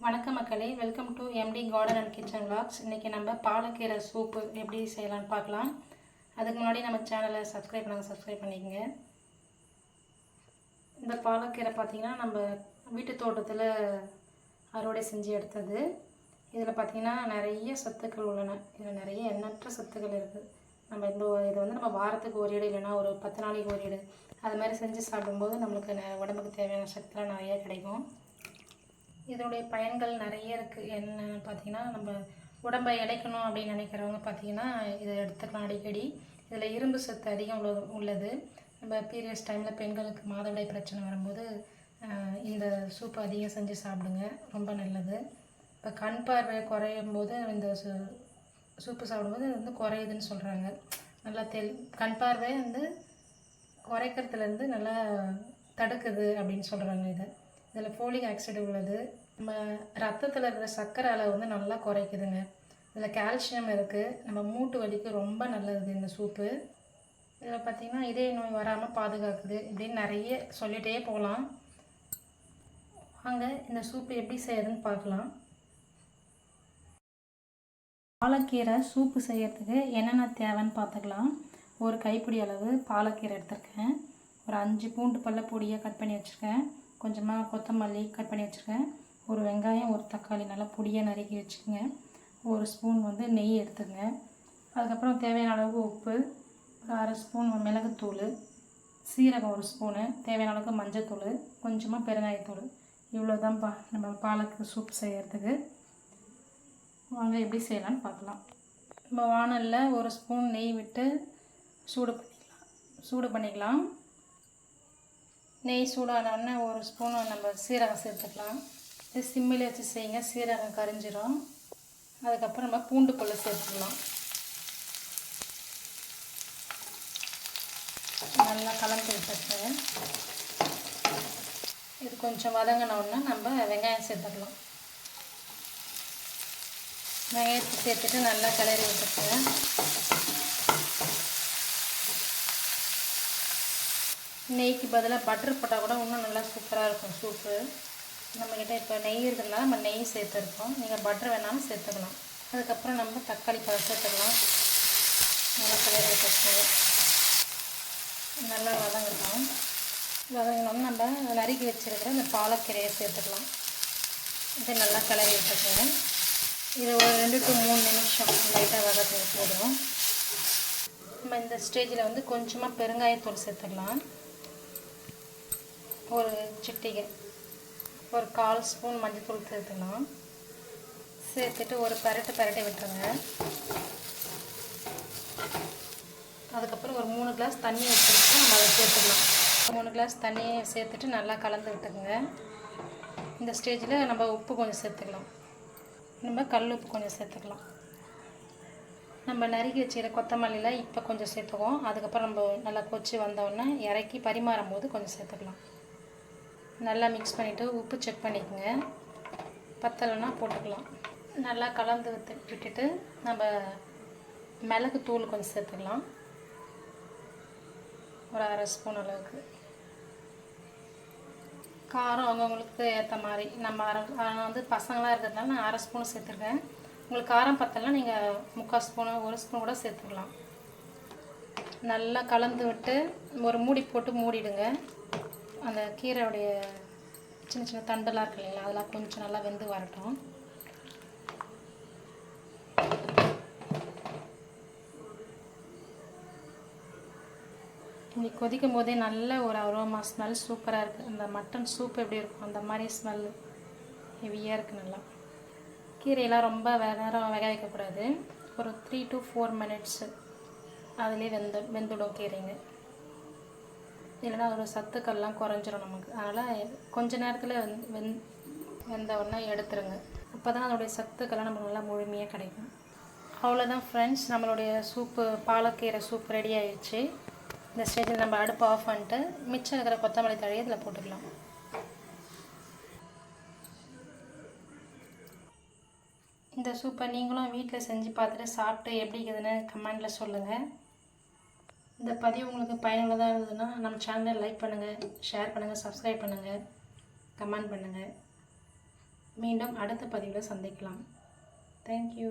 வணக்கம் மக்களே welcome to MD garden and kitchen vlogs. இன்றைக்கி நம்ம பாலக்கீரை சூப்பு எப்படி செய்யலாம்னு பார்க்கலாம். அதுக்கு முன்னாடி நம்ம சேனலை சப்ஸ்கிரைப் பண்ணாங்க சப்ஸ்கிரைப் பண்ணிக்கங்க. இந்த பாலக்கீரை பார்த்திங்கன்னா நம்ம வீட்டு தோட்டத்தில் அறுவடை செஞ்சு எடுத்தது. இதில் பார்த்திங்கன்னா நிறைய சத்துக்கள் உள்ளன. இதில் நிறைய எண்ணற்ற சத்துக்கள் இருக்குது நம்ம இந்த இதை வந்து நம்ம வாரத்துக்கு ஒரு இடம் இல்லைன்னா ஒரு பத்து நாளைக்கு ஒரு இடம் அது மாதிரி செஞ்சு சாப்பிடும்போது நம்மளுக்கு ந- உடம்புக்கு தேவையான சத்துலாம் நிறையா கிடைக்கும். இதனுடைய பயன்கள் நிறைய இருக்குது என்னென்னு பார்த்தீங்கன்னா நம்ம உடம்பை இழைக்கணும் அப்படின்னு நினைக்கிறவங்க பார்த்தீங்கன்னா இதை எடுத்துக்கலாம் அடிக்கடி. இதில் இரும்பு சத்து அதிகம் உள்ள உள்ளது. நம்ம பீரியட்ஸ் டைமில் பெண்களுக்கு மாதவிடாய் பிரச்சனை வரும்போது இந்த சூப் அதிகம் செஞ்சு சாப்பிடுங்க. ரொம்ப நல்லது. இப்போ கண் பார்வை குறையும் போது இந்த சு- சூப்பு சாப்பிடும்போது வந்து குறையுதுன்னு சொல்கிறாங்க நல்லா தெல் கண் பார்வை வந்து குறைக்கிறதுலேருந்து நல்லா தடுக்குது அப்படின்னு சொல்கிறாங்க இதை. இதில் ஃபோலிக் ஆக்சைடு உள்ளது. நம்ம ரத்தத்தில் இருக்கிற சர்க்கரை அளவு வந்து நல்லா குறைக்குதுங்க. இதில் கால்சியம் இருக்குது நம்ம மூட்டு வலிக்கு ரொம்ப நல்லது இந்த சூப்பு இதில் பார்த்திங்கன்னா இதய நோய் வராமல் பாதுகாக்குது. இப்படின்னு நிறைய சொல்லிகிட்டே போகலாம். வாங்க இந்த சூப்பு எப்படி செய்யறதுன்னு பார்க்கலாம். பாலக்கீரை சூப்பு செய்யறதுக்கு என்னென்ன தேவைன்னு பார்த்துக்கலாம். ஒரு கைப்பிடி அளவு பாலக்கீரை எடுத்திருக்கேன். ஒரு அஞ்சு பூண்டு பல்ல பொடியாக கட் பண்ணி வச்சுருக்கேன். கொஞ்சமாக கொத்தமல்லி கட் பண்ணி வச்சுருக்கேன். ஒரு வெங்காயம் ஒரு தக்காளி நல்லா பொடியாக நறுக்கி வச்சுக்கோங்க. ஒரு ஸ்பூன் வந்து நெய் எடுத்துங்க அதுக்கப்புறம் தேவையான அளவுக்கு உப்பு அரை ஸ்பூன் மிளகுத்தூள் சீரகம் ஒரு ஸ்பூனு தேவையான அளவுக்கு மஞ்சத்தூள் கொஞ்சமாக பெருங்காயத்தூள். இவ்வளோ தான்ப்பா நம்ம பாலக்கு சூப் செய்கிறதுக்கு வாங்க எப்படி செய்யலாம்னு பார்க்கலாம். நம்ம வானலில் ஒரு ஸ்பூன் நெய் விட்டு சூடு பண்ணிக்கலாம். சூடு பண்ணிக்கலாம். நெய் சூடானோடனே ஒரு ஸ்பூன் நம்ம சீரகம் சேர்த்துக்கலாம். இது சிம்மில் வச்சு செய்யுங்க. சீரகம் கரிஞ்சிடும் அதுக்கப்புறம் நம்ம பூண்டு பல்லு சேர்த்துக்கலாம். நல்லா கலந்து விட்டுட்டு இது கொஞ்சம் வதங்கினோடனே நம்ம வெங்காயம் சேர்த்துக்கலாம். வெங்காயத்தை சேர்த்துட்டு நல்லா கிளறி விட்டுருக்கேன் நெய்க்கு பதிலாக பட்டர் போட்டால் கூட இன்னும் நல்லா சூப்பராக இருக்கும் சூப்பு நம்மக்கிட்ட இப்போ நெய் இருக்கிறதுனால நம்ம நெய் சேர்த்துருக்கோம். நீங்கள் பட்டர் வேணாலும் சேர்த்துக்கலாம். அதுக்கப்புறம் நம்ம தக்காளி பழம் சேர்த்துக்கலாம். நல்லா கலர் விட்டுருக்கோம் நல்லா வதங்கட்டும். வதங்கினோம் நம்ம நறுக்கி வச்சிருக்கிற இந்த பாலக்கீரையை சேர்த்துக்கலாம். இது நல்லா கலரி விட்டுருக்கோங்க இது ஒரு ரெண்டு டு மூணு நிமிஷம் லைட்டாக வதக்க போதும் நம்ம இந்த ஸ்டேஜில் வந்து கொஞ்சமாக பெருங்காயத்தூள் சேர்த்துக்கலாம். ஒரு சிட்டிகை ஒரு கால் ஸ்பூன் மஞ்சத்தூள் சேர்த்துக்கலாம். சேர்த்துட்டு ஒரு பரட்டு பரட்டி விட்டுருங்க. அதுக்கப்புறம் ஒரு மூணு கிளாஸ் தண்ணி வச்சுட்டு நம்ம அதை சேர்த்துக்கலாம். மூணு கிளாஸ் தண்ணியை சேர்த்துட்டு நல்லா கலந்து விட்டுக்குங்க. இந்த ஸ்டேஜில் நம்ம உப்பு கொஞ்சம் சேர்த்துக்கலாம். நம்ம கல் உப்பு கொஞ்சம் சேர்த்துக்கலாம். நம்ம நறுக்கி வச்சுக்கிற கொத்தமல்லியில் இப்போ கொஞ்சம் சேர்த்துக்குவோம். அதுக்கப்புறம் நம்ம நல்லா கொச்சி வந்தோடனே இறக்கி பரிமாறும் போது கொஞ்சம் சேர்த்துக்கலாம். நல்லா மிக்ஸ் பண்ணிவிட்டு உப்பு செக் பண்ணிக்கோங்க. பத்தலைன்னா போட்டுக்கலாம். நல்லா கலந்து விட்டு விட்டுட்டு நம்ம மிளகு தூள் கொஞ்சம் சேர்த்துக்கலாம். ஒரு அரை ஸ்பூன் அளவுக்கு. காரம் அவங்கவுங்களுக்கு ஏற்ற மாதிரி. நம்ம அரை நான் வந்து பசங்களாக இருக்கிறதுனால நான் அரை ஸ்பூன் சேர்த்துருக்கேன். உங்களுக்கு காரம் பத்தலைன்னா நீங்கள் முக்கால் ஸ்பூனு ஒரு ஸ்பூன் கூட சேர்த்துக்கலாம். நல்லா கலந்து விட்டு ஒரு மூடி போட்டு மூடிடுங்க. அந்த கீரையுடைய சின்ன சின்ன தண்டெல்லாம் இருக்கு இல்லைங்களா அதெல்லாம் கொஞ்சம் நல்லா வெந்து வரட்டும். இன்றைக்கி கொதிக்கும் போதே நல்ல ஒரு அரோமா ஸ்மெல் சூப்பராக இருக்குது அந்த மட்டன் சூப் எப்படி இருக்கும் அந்த மாதிரி ஸ்மெல் ஹெவியாக இருக்குது நல்லா. கீரையெல்லாம் ரொம்ப வேக நேரம் வேக வைக்கக்கூடாது. ஒரு த்ரீ டு ஃபோர் மினிட்ஸு அதுலேயே வெந்து வெந்துடும் கீரைங்க. இல்லைன்னா அதோட சத்துக்கள்லாம் குறைஞ்சிரும் நமக்கு. அதனால் கொஞ்ச நேரத்தில் வெந் வெந் வெந்த உடனே எடுத்துருங்க. அப்போ தான் அதோடைய சத்துக்கள்லாம் நமக்கு நல்லா முழுமையாக கிடைக்கும். அவ்வளோதான் ஃப்ரெண்ட்ஸ் நம்மளுடைய சூப்பு பாலக்கீரை சூப் ரெடி ஆயிடுச்சு. இந்த ஸ்டேஜில் நம்ம அடுப்பு ஆஃப் பண்ணிட்டு மிச்சம் இருக்கிற கொத்தமல்லி தழையை இதில் போட்டுக்கலாம். இந்த சூப்பை நீங்களும் வீட்டில் செஞ்சு பார்த்துட்டு சாப்பிட்டு எப்படி இருக்குதுன்னு கமெண்டில் சொல்லுங்கள் இந்த பதிவு உங்களுக்கு பயனுள்ளதாக இருந்ததுன்னா நம்ம சேனலை லைக் பண்ணுங்கள் ஷேர் பண்ணுங்கள் சப்ஸ்கிரைப் பண்ணுங்கள் கமெண்ட் பண்ணுங்கள் மீண்டும் அடுத்த பதிவில் சந்திக்கலாம். தேங்க்யூ